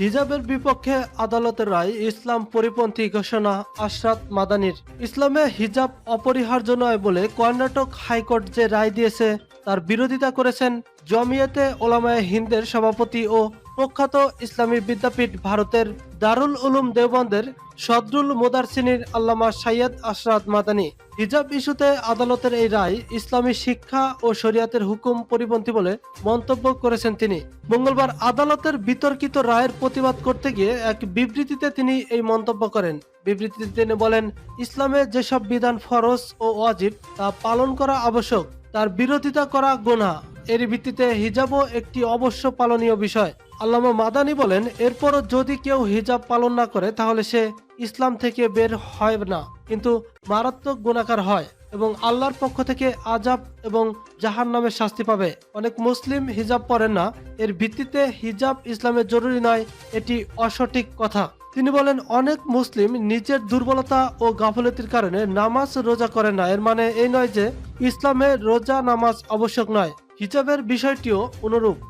হিজাবের বিপক্ষে আদালতের রায় ইসলাম পরিপন্থী ঘোষণা আশরাত মাদানির। ইসলামে হিজাব অপরিহার্য নয় বলে কর্ণাটক হাইকোর্ট যে রায় দিয়েছে, তার বিরোধিতা করেছেন জমিয়েতে ওলামায় হিন্দের সভাপতি ও প্রখ্যাত ইসলামী বিদ্যাপীঠ ভারতের দারুল উলুম দেওবন্দের সদরুল মোদারসিনীর আল্লামা সাইয়দ আশরাত মাদানি। হিজাব ইস্যুতে আদালতের এই রায় ইসলামী শিক্ষা ও শরিয়াতের হুকুম পরিপন্থী বলে মন্তব্য করেছেন তিনি। মঙ্গলবার আদালতের বিতর্কিত রায়ের প্রতিবাদ করতে গিয়ে এক বিবৃতিতে তিনি এই মন্তব্য করেন। বিবৃতিতে তিনি বলেন, ইসলামে যেসব বিধান ফরজ ও ওয়াজিব, তা পালন করা আবশ্যক, তার বিরোধিতা করা গোনা এর ভিত্তিতে হিজাবও একটি অবশ্য পালনীয় বিষয়। আল্লামা মাদানি বলেন, এরপরও যদি কেউ হিজাব পালন না করে, তাহলে সে ইসলাম থেকে বের হয় না। কিন্তু মারাত্মক গুণাকার হয় এবং আল্লাহর পক্ষ থেকে আজাব এবং জাহান নামের শাস্তি পাবে। অনেক মুসলিম হিজাব পরেন না, এর ভিত্তিতে হিজাব ইসলামের জরুরি নয়, এটি অসঠিক কথা। তিনি বলেন, অনেক মুসলিম নিজের দুর্বলতা ও গাফলতির কারণে নামাজ রোজা করে না। এর মানে এই নয় যে ইসলামে রোজা নামাজ আবশ্যক নয়। হিজাবের বিষয়টিও অনুরূপ।